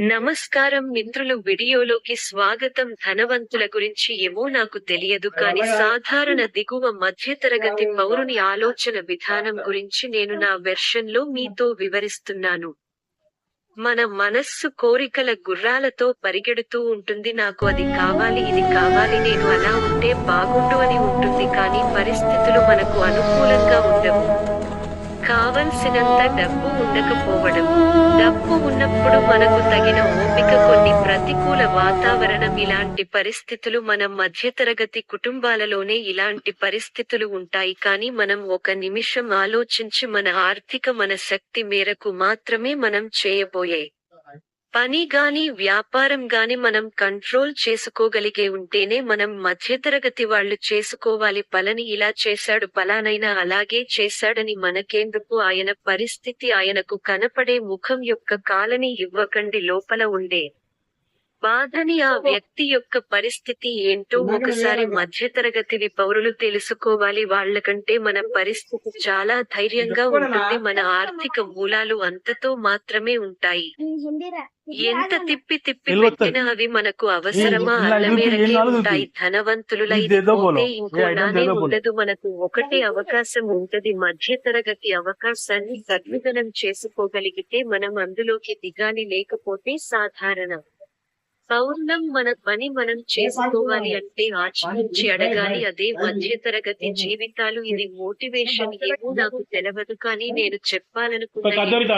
నమస్కారం మిత్రులు వీడియోలోకి స్వాగతం. ధనవంతుల గురించి ఏమో నాకు తెలియదు కానీ సాధారణ దిగువ మధ్యతరగతి పౌరుని ఆలోచన విధానం గురించి నేను నా వెర్షన్లో మీతో వివరిస్తున్నాను. మన మనస్సు కోరికల గుర్రాలతో పరిగెడుతూ ఉంటుంది. నాకు అది కావాలి ఇది కావాలి నేను అలా ఉంటే బాగుండు అని ఉంటుంది కానీ పరిస్థితులు మనకు అనుకూలంగా ఉండవు. కావలసినంత డబ్బు ఉండకపోవడం. డబ్బు ఉన్నప్పుడు మనకు తగిన ఓపిక కొన్ని ప్రతికూల వాతావరణం ఇలాంటి పరిస్థితులు మన మధ్యతరగతి కుటుంబాలలోనే ఇలాంటి పరిస్థితులు ఉంటాయి. కానీ మనం ఒక నిమిషం ఆలోచించి మన ఆర్థిక మన శక్తి మేరకు మాత్రమే మనం చేయబోయే పని గాని వ్యాపారం గాని మనం కంట్రోల్ చేసుకోగలిగే ఉంటేనే మనం మధ్యతరగతి వాళ్ళు చేసుకోవాలి. పలని ఇలా చేశాడు పలానైనా అలాగే చేశాడని మనకేందుకు? ఆయన పరిస్థితి ఆయనకు కనపడే ముఖం యొక్క కాలని ఇవ్వకండి లోపల ఉండే బాధని ఆ వ్యక్తి యొక్క పరిస్థితి ఏంటో ఒకసారి మధ్యతరగతివి పౌరులు తెలుసుకోవాలి. వాళ్ళకంటే మన పరిస్థితి చాలా ధైర్యంగా ఉంటుంది. మన ఆర్థిక మూలాలు అంతతో మాత్రమే ఉంటాయి. ఎంత తిప్పి తిప్పి. పెట్టినా అవి మనకు అవసరమా? అల్ల మేరకే ఉంటాయి. ధనవంతులులా బోలో. ఇంకో నానే. ఉండదు. మనకు ఒకటే అవకాశం ఉంటది. మధ్యతరగతి అవకాశాన్ని సద్విధనం చేసుకోగలిగితే మనం అందులోకి దిగాలి. లేకపోతే సాధారణ. పౌర్ణం మన పని మనం చేసుకోవాలి అంటే ఆచరించి అడగాలి అదే మధ్యతరగతి జీవితాలు ఇది మోటివేషన్ ఏమో నాకు తెలియదు కానీ నేను.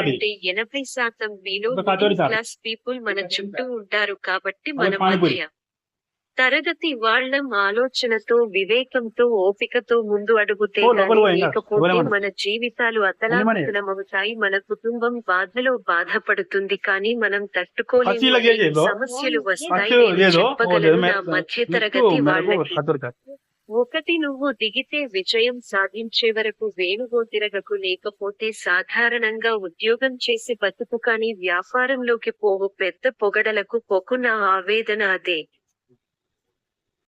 ఏంటంటే ఎనభై శాతం మీలో. క్లాస్ పీపుల్ మన చుట్టూ ఉంటారు కాబట్టి మన. మధ్య తరగతి వాళ్ళం ఆలోచనతో వివేకంతో ఓపికతో ముందు అడుగుతే. లేకపోతే. మన జీవితాలు అతలాకుతలమవుతాయి. మన కుటుంబం బాధలో బాధపడుతుంది కానీ మనం తట్టుకోలేని? సమస్యలు వస్తాయి. చెప్పగలను మధ్య తరగతి వాళ్ళకి. ఒకటి నువ్వు దిగితే విజయం సాధించే వరకు వేణుగో తిరగకు లేకపోతే సాధారణంగా ఉద్యోగం చేసి బతుకు కానీ వ్యాపారంలోకి పోవు పెద్ద పొగడలకు పొకు నా ఆవేదన అదే.